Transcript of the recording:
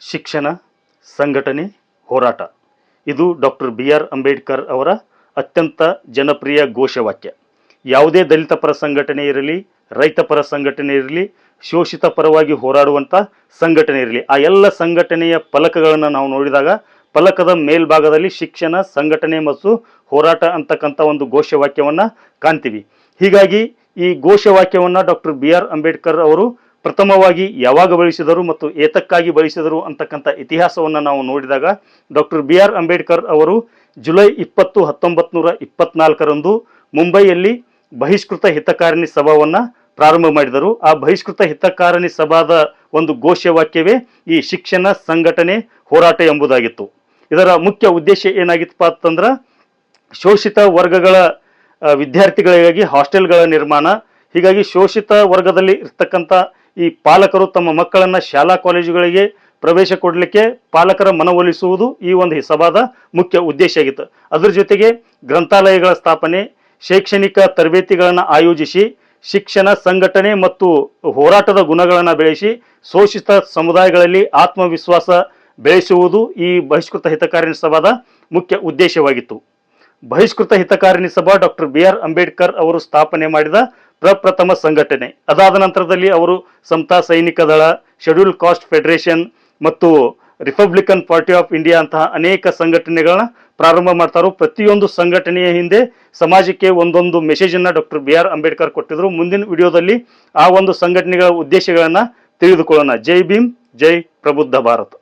ಶಿಕ್ಷಣ, ಸಂಘಟನೆ, ಹೋರಾಟ. ಇದು ಡಾಕ್ಟರ್ ಬಿ ಆರ್ ಅಂಬೇಡ್ಕರ್ ಅವರ ಅತ್ಯಂತ ಜನಪ್ರಿಯ ಘೋಷವಾಕ್ಯ. ಯಾವುದೇ ದಲಿತ ಪರ ಸಂಘಟನೆ ಇರಲಿ, ರೈತ ಪರ ಸಂಘಟನೆ ಇರಲಿ, ಶೋಷಿತ ಪರವಾಗಿ ಹೋರಾಡುವಂಥ ಸಂಘಟನೆ ಇರಲಿ, ಆ ಎಲ್ಲ ಸಂಘಟನೆಯ ಫಲಕಗಳನ್ನು ನಾವು ನೋಡಿದಾಗ ಫಲಕದ ಮೇಲ್ಭಾಗದಲ್ಲಿ ಶಿಕ್ಷಣ, ಸಂಘಟನೆ ಮತ್ತು ಹೋರಾಟ ಅಂತಕ್ಕಂಥ ಒಂದು ಘೋಷವಾಕ್ಯವನ್ನು ಕಾಣ್ತೀವಿ. ಹೀಗಾಗಿ ಈ ಘೋಷವಾಕ್ಯವನ್ನು ಡಾಕ್ಟರ್ ಬಿ ಆರ್ ಅಂಬೇಡ್ಕರ್ ಅವರು ಪ್ರಥಮವಾಗಿ ಯಾವಾಗ ಬಳಸಿದರು ಮತ್ತು ಏತಕ್ಕಾಗಿ ಬಳಸಿದರು ಅಂತಕ್ಕಂಥ ಇತಿಹಾಸವನ್ನು ನಾವು ನೋಡಿದಾಗ ಡಾಕ್ಟರ್ ಬಿ ಆರ್ ಅಂಬೇಡ್ಕರ್ ಅವರು ಜುಲೈ ಇಪ್ಪತ್ತು ಹತ್ತೊಂಬತ್ತು ನೂರ ಇಪ್ಪತ್ನಾಲ್ಕರಂದು ಮುಂಬೈಯಲ್ಲಿ ಬಹಿಷ್ಕೃತ ಹಿತಕಾರಣಿ ಸಭಾವನ್ನು ಪ್ರಾರಂಭ ಮಾಡಿದರು. ಆ ಬಹಿಷ್ಕೃತ ಹಿತಕಾರಣಿ ಸಭಾದ ಒಂದು ಘೋಷವಾಕ್ಯವೇ ಈ ಶಿಕ್ಷಣ ಸಂಘಟನೆ ಹೋರಾಟ ಎಂಬುದಾಗಿತ್ತು. ಇದರ ಮುಖ್ಯ ಉದ್ದೇಶ ಏನಾಗಿತ್ತಪ್ಪ ಅಂತಂದ್ರೆ ಶೋಷಿತ ವರ್ಗಗಳ ವಿದ್ಯಾರ್ಥಿಗಳಿಗಾಗಿ ಹಾಸ್ಟೆಲ್ಗಳ ನಿರ್ಮಾಣ. ಹೀಗಾಗಿ ಶೋಷಿತ ವರ್ಗದಲ್ಲಿ ಇರ್ತಕ್ಕಂಥ ಈ ಪಾಲಕರು ತಮ್ಮ ಮಕ್ಕಳನ್ನು ಶಾಲಾ ಕಾಲೇಜುಗಳಿಗೆ ಪ್ರವೇಶ ಕೊಡಲಿಕ್ಕೆ ಪಾಲಕರ ಮನವೊಲಿಸುವುದು ಈ ಒಂದು ಈ ಸಭಾದ ಮುಖ್ಯ ಉದ್ದೇಶ ಆಗಿತ್ತು. ಅದರ ಜೊತೆಗೆ ಗ್ರಂಥಾಲಯಗಳ ಸ್ಥಾಪನೆ, ಶೈಕ್ಷಣಿಕ ತರಬೇತಿಗಳನ್ನು ಆಯೋಜಿಸಿ, ಶಿಕ್ಷಣ ಸಂಘಟನೆ ಮತ್ತು ಹೋರಾಟದ ಗುಣಗಳನ್ನು ಬೆಳೆಸಿ, ಶೋಷಿತ ಸಮುದಾಯಗಳಲ್ಲಿ ಆತ್ಮವಿಶ್ವಾಸ ಬೆಳೆಸುವುದು ಈ ಬಹಿಷ್ಕೃತ ಹಿತಕಾರಿ ಸಭಾದ ಮುಖ್ಯ ಉದ್ದೇಶವಾಗಿತ್ತು. Bahishkrit Hitakarini Sabha doctor B R Ambedkar ಅವರು ಸ್ಥಾಪನೆ ಮಾಡಿದ ಪ್ರಪ್ರಥಮ ಸಂಘಟನೆ. ಅದಾದ ನಂತರದಲ್ಲಿ ಅವರು Samata Sainik Dal Schedule Caste Federation ಮತ್ತು ರಿಪಬ್ಲಿಕನ್ ಪಾರ್ಟಿ ಆಫ್ ಇಂಡಿಯಾ ಅಂತಹ ಅನೇಕ ಸಂಘಟನೆಗಳನ್ನ ಪ್ರಾರಂಭ ಮಾಡ್ತಾರೋ, ಪ್ರತಿಯೊಂದು ಸಂಘಟನೆಯ ಹಿಂದೆ ಸಮಾಜಕ್ಕೆ ಒಂದೊಂದು ಮೆಸೇಜ್ ಅನ್ನ ಡಾಕ್ಟರ್ ಬಿ ಆರ್ ಅಂಬೇಡ್ಕರ್ ಕೊಟ್ಟಿದ್ರು. ಮುಂದಿನ ವಿಡಿಯೋದಲ್ಲಿ ಆ ಒಂದು ಸಂಘಟನೆಗಳ ಉದ್ದೇಶಗಳನ್ನ ತಿಳಿದುಕೊಳ್ಳೋಣ. ಜೈ ಭೀಮ್, ಜೈ ಪ್ರಬುದ್ಧ ಭಾರತ್.